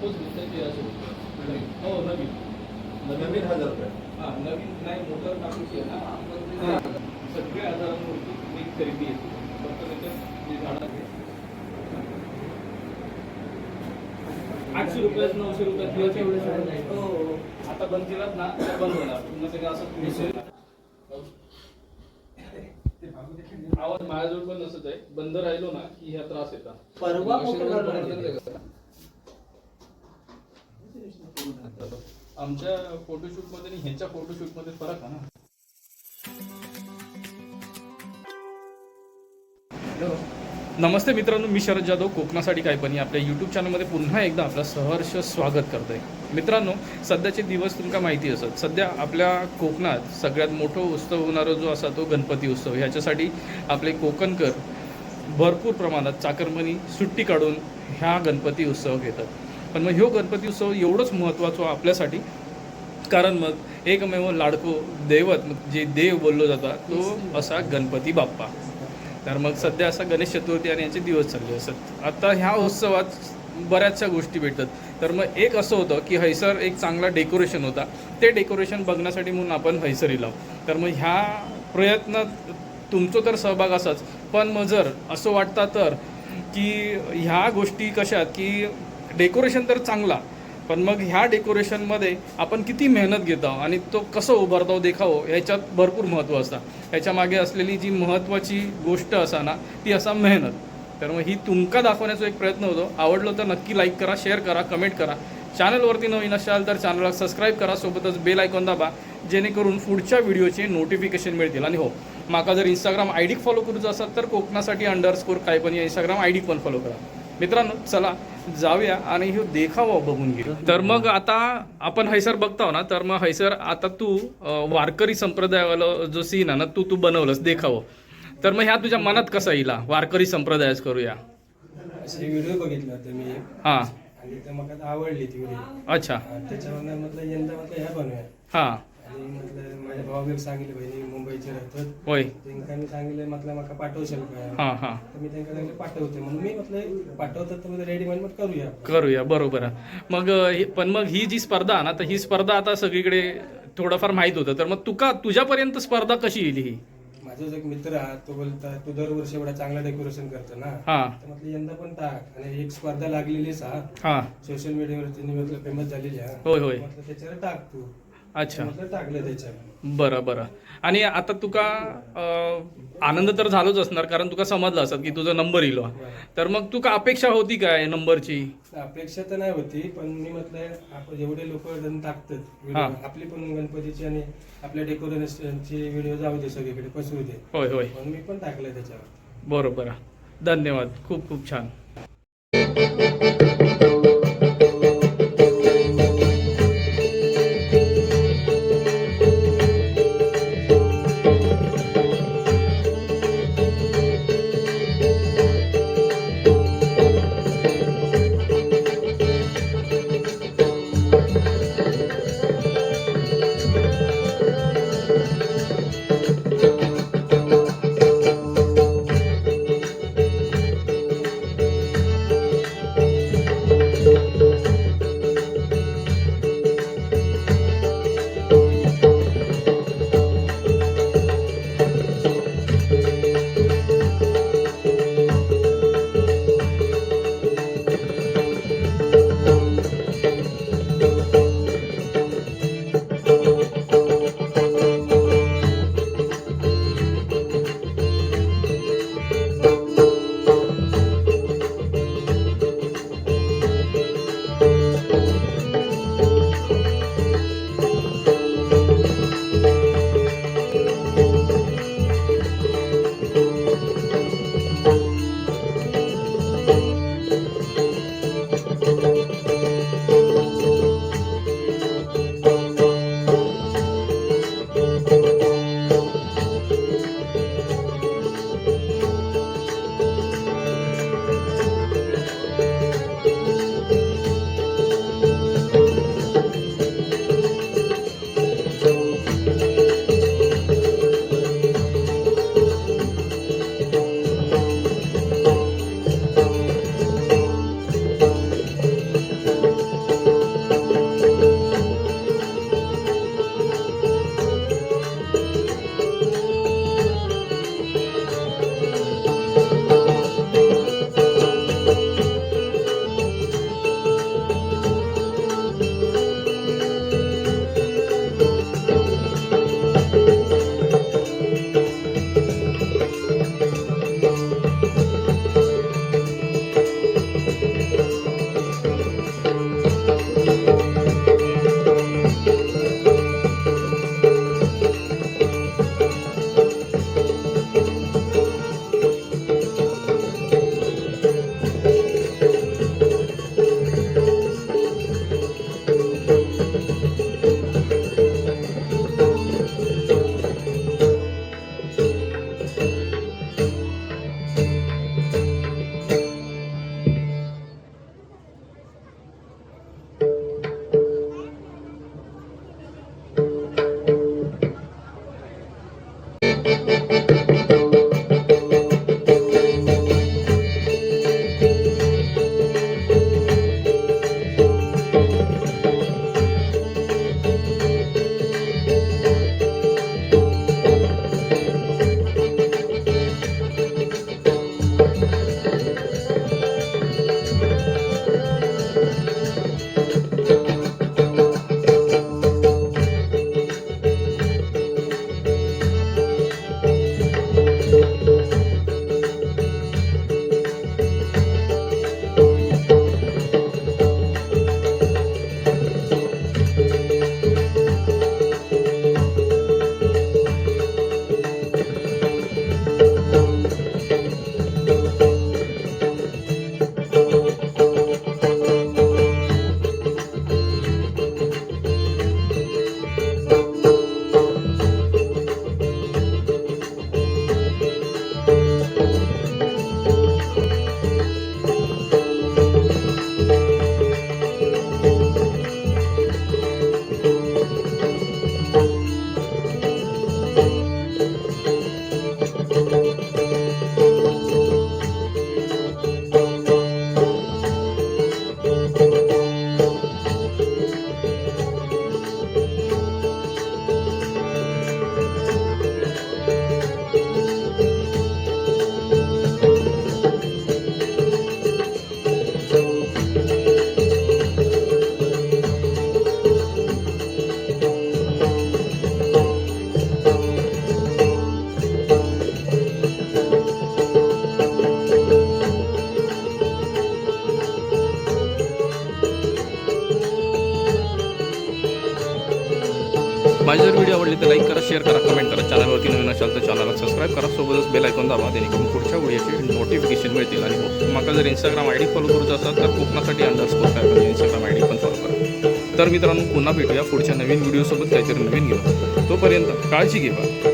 घेतलं हो नवीन. नवीन हजार रुपये. हा नवीन नाही मोटर टाकूची आहे ना. सगळ्या आजारांवरती एक थेरपी येते फक्त त्याच्यात जे झाडं आहे आठशे रुपयात नऊशे रुपयात. हो. आता बंद केलात ना तर बंद होणार पुन्हा ते असं पुढे आवाज माझ्याजवळ पण नसत आहे. बंद राहिलो ना की ह्या त्रास येतात. परवा. आमच्या फोटोशूटमध्ये आणि ह्याच्या फोटोशूटमध्ये फरक आहे ना. नमस्ते मित्रांनो मी शरद जाधव कोकणासाठी काय पण. आपल्या यूट्यूब चॅनलमध्ये पुन्हा एकदा आपलं सहर्ष स्वागत करतोय. मित्रांनो सध्याचे दिवस तुमका माहिती असत. सध्या आपल्या कोकणात सगळ्यात मोठं उत्सव होणारा जो असा तो गणपती उत्सव. ह्याच्यासाठी आपले कोकणकर भरपूर प्रमाणात चाकरमनी सुट्टी काढून ह्या गणपती उत्सव घेतात. पण मग ह्यो गणपती उत्सव एवढंच महत्त्वाचं आपल्यासाठी. कारण मग एकमेव लाडको दैवत मग जे देव बोललो जाता तो असा गणपती बाप्पा. तर मग सध्या असा गणेश चतुर्थी आणि यांचे दिवस चालले असत. आता ह्या उत्सवात बऱ्याचशा गोष्टी भेटतात. तर मग एक असं होतं की हैसर एक चांगला डेकोरेशन होता. ते डेकोरेशन बघण्यासाठी म्हणून आपण हैसर इलाव तर मग ह्या प्रयत्नात तुमचं तर सहभाग असाच. पण मग जर असं वाटतं तर की ह्या गोष्टी कशात की डेकोरेशन तर चांगला पण मग ह्या डेकोरेशनमध्ये आपण किती मेहनत घेत आहोत आणि तो कसं उभारतो देखावं ह्याच्यात भरपूर महत्त्व असतं ह्याच्या मागे असलेली जी महत्त्वाची गोष्ट असा ना ती असा मेहनत. तर मग ही तुमका दाखवण्याचा एक प्रयत्न होतो. आवडलं तर नक्की लाईक करा शेअर करा कमेंट करा. चॅनलवरती नवीन असाल तर चॅनलला सबस्क्राईब करा सोबतच बेल आयकॉन दाबा जेणेकरून पुढच्या व्हिडिओचे नोटिफिकेशन मिळतील. आणि हो माका जर इंस्टाग्राम आय डी फॉलो करूचं असाल तर कोकणासाठी अंडरस्कोर काय पण या इंस्टाग्राम आय डी पण फॉलो करा. मित्रांनो चला जाऊया आणि हे देखावा बघून घेऊ. तर मग आता आपण हैसर बघताव ना तर मग हैसर आता तू वारकरी संप्रदायावाला जो सीन आहे ना तू तू बनवलंस देखावं. तर मग ह्या तुझ्या मनात कसा येईल? वारकरी संप्रदायच करूया. व्हिडिओ बघितला होता मी. हां. आणि आवडली ती अच्छा. त्याच्यावर म्हटलं यंदा म्हटलं ह्या बनवूया. हां. आणि म्हटलं माझ्या भावाला सांगितलं बहिणी मुंबईचे राहतात. होय. त्यांना मी सांगितलं म्हटलं मला पाठवशाल का? हां हां. तर मी त्यांना सांगितलं पाठवते. म्हणून मी म्हटलं पाठवतात तर म्हणजे म्हणून करूया. करूया बरोबर आहे. मग अं, हे- पण मग ही जी स्पर्धा आहे ना तर ही स्पर्धा आता सगळीकडे थोडंफार माहीत होतं. तर मग तुका तुझ्यापर्यंत स्पर्धा कशी येईल ही? माझा जो एक मित्र आहे तो बोलता तू दरवर्षी एवढा चांगला डेकोरेशन करतो ना. हां. तर म्हटलं यंदा पण टाक. आणि एक स्पर्धा लागलेलीच हा. हां सोशल मीडियावरती म्हटलं फेमस झालेली आहे. होय होय. म्हटलं त्याच्यावर टाक तू. अच्छा. म्हटलं टाकलं त्याच्यावर. बरं बरं. आणि आता तुका अं, आनंद तर झालोच असणार कारण तुका समजलं असत की तुझा नंबर येईल. तर मग तुका अपेक्षा होती काय नंबरची अपेक्षा तर नाही होती पण मी म्हटलं आपण एवढे लोक टाकतात हा. आपली पण गणपतीची आणि आपल्या डेकोरेशनची व्हिडिओ जाऊ दे सगळीकडे पसरू दे. होय होय. म्हणून मी पण टाकलं त्याच्यावर. बरोबर. धन्यवाद. खूप खूप छान. माझी जर व्हिडिओ आवडली तर लाईक करा शेअर करा कमेंट करा. चॅनलवरती नवीन असाल तर चॅनलला सबस्क्राईब करा. सोबतच बेल ऐकून दाबा जेणेकरून पुढच्या व्हिडिओचे नोटिफिकेशन मिळतील. आणि मला माका जर इंस्टाग्राम आय डी फॉलो करूचा असाल तर कोकणासाठी अंडरस्कोर काय इंस्टाग्राम आय डी पण फॉलो करा. तर मित्रांनो पुन्हा भेटूया पुढच्या नवीन व्हिडिओसोबत काहीतरी नवीन घेऊ तोपर्यंत काळजी घेवा.